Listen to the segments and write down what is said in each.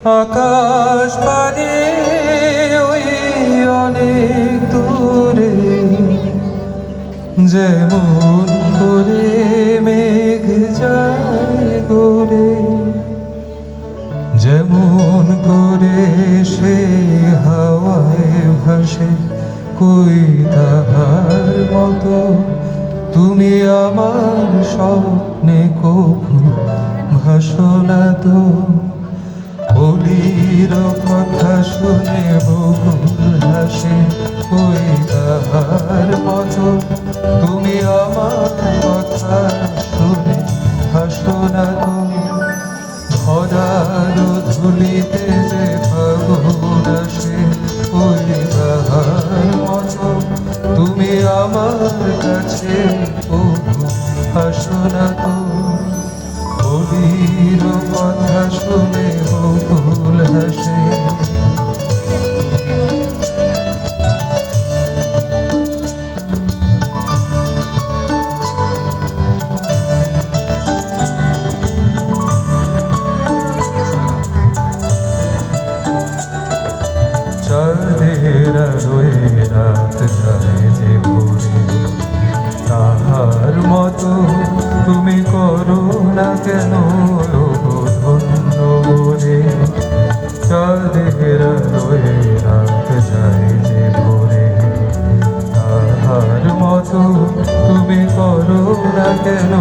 আকাশ পারে ওই অনেক দূরে, যেমন করে মেঘ যায় গোরে যেমন করে সে হাওয়ায় ভাসে, কই তাহার মতো, তুমি আমার স্বপ্নে কভু ভাসনা তো। বলির কথা শুনে বহুল হাসে, কই তাহার মতো? তুমি আমার কথা শুনে হাসো না তো ধরার ধুলিতে যে ফাগুন আসে ওই তাহার মতো? তুমি আমার কাছে বহু হাসো না তো বলির কথা শুনে বহুল রাত যায় যে ভোরে তাহার মতো তুমি করো না কেন ধন্য রে? চাঁদের আলোয় রাত যায় যে ভোরে তাহার মতো তুমি করো না কেন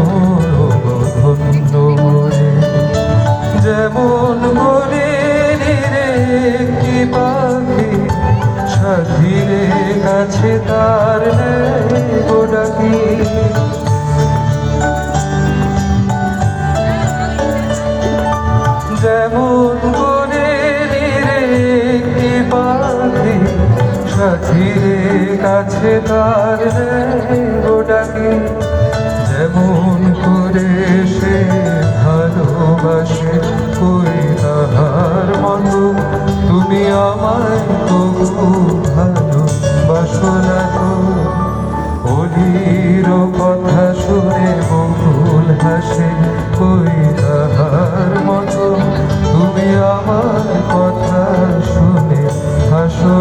যেমন করে রে কি পাখি সাথীরে কাছে তার ডাকে যেমন করে সে ভালোবাসে কই তাহার মতো তুমি আমার